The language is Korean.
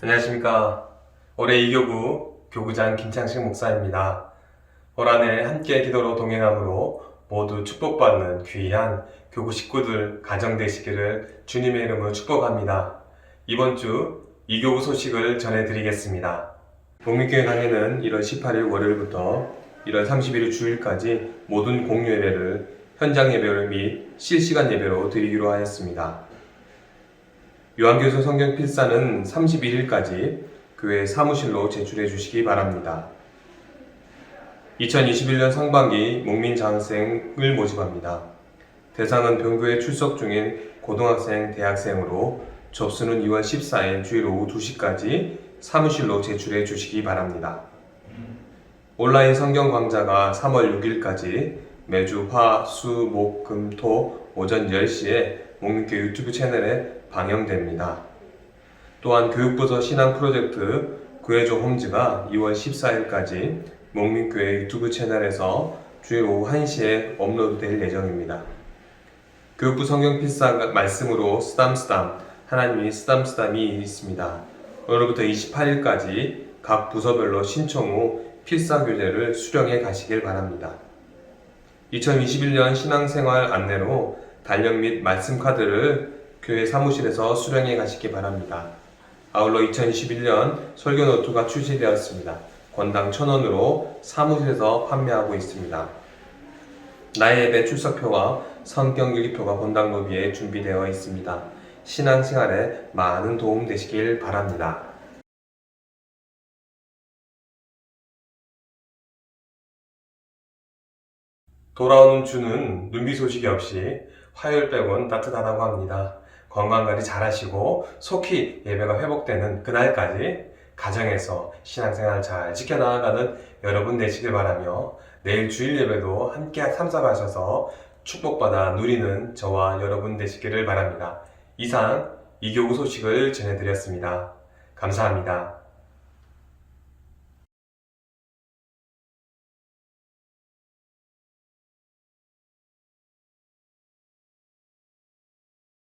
안녕하십니까. 올해 이교구 교구장 김창식 목사입니다. 올 한해 함께 기도로 동행함으로 모두 축복받는 귀한 교구 식구들 가정 되시기를 주님의 이름으로 축복합니다. 이번 주 이교구 소식을 전해드리겠습니다. 복립교회 강의는 1월 18일 월요일부터 1월 31일 주일까지 모든 공유 예배를 현장 예배를 및 실시간 예배로 드리기로 하였습니다. 요한교서 성경 필사는 31일까지 교회 사무실로 제출해 주시기 바랍니다. 2021년 상반기 목민 장학생을 모집합니다. 대상은 병교에 출석 중인 고등학생, 대학생으로 접수는 2월 14일 주일 오후 2시까지 사무실로 제출해 주시기 바랍니다. 온라인 성경 강좌가 3월 6일까지 매주 화, 수, 목, 금, 토 오전 10시에 목민교 유튜브 채널에 방영됩니다. 또한 교육부서 신앙 프로젝트 구해줘 홈즈가 2월 14일까지 목민교회 유튜브 채널에서 주일 오후 1시에 업로드될 예정입니다. 교육부 성경 필사 말씀으로 쓰담쓰담 하나님이 쓰담쓰담이 있습니다. 오늘부터 28일까지 각 부서별로 신청 후 필사 교재를 수령해 가시길 바랍니다. 2021년 신앙생활 안내로 달력 및 말씀 카드를 교회 사무실에서 수령해 가시기 바랍니다. 아울러 2021년 설교 노트가 출시되었습니다. 권당 1000원으로 사무실에서 판매하고 있습니다. 나의 예배 출석표와 성경 일기표가 권당 로비에 준비되어 있습니다. 신앙생활에 많은 도움 되시길 바랍니다. 돌아오는 주는 눈비 소식이 없이 화요일 빼곤 따뜻하다고 합니다. 건강관리 잘 하시고 속히 예배가 회복되는 그날까지 가정에서 신앙생활 잘 지켜나가는 여러분 되시길 바라며 내일 주일 예배도 함께 참석하셔서 축복받아 누리는 저와 여러분 되시기를 바랍니다. 이상 이교구 소식을 전해드렸습니다. 감사합니다.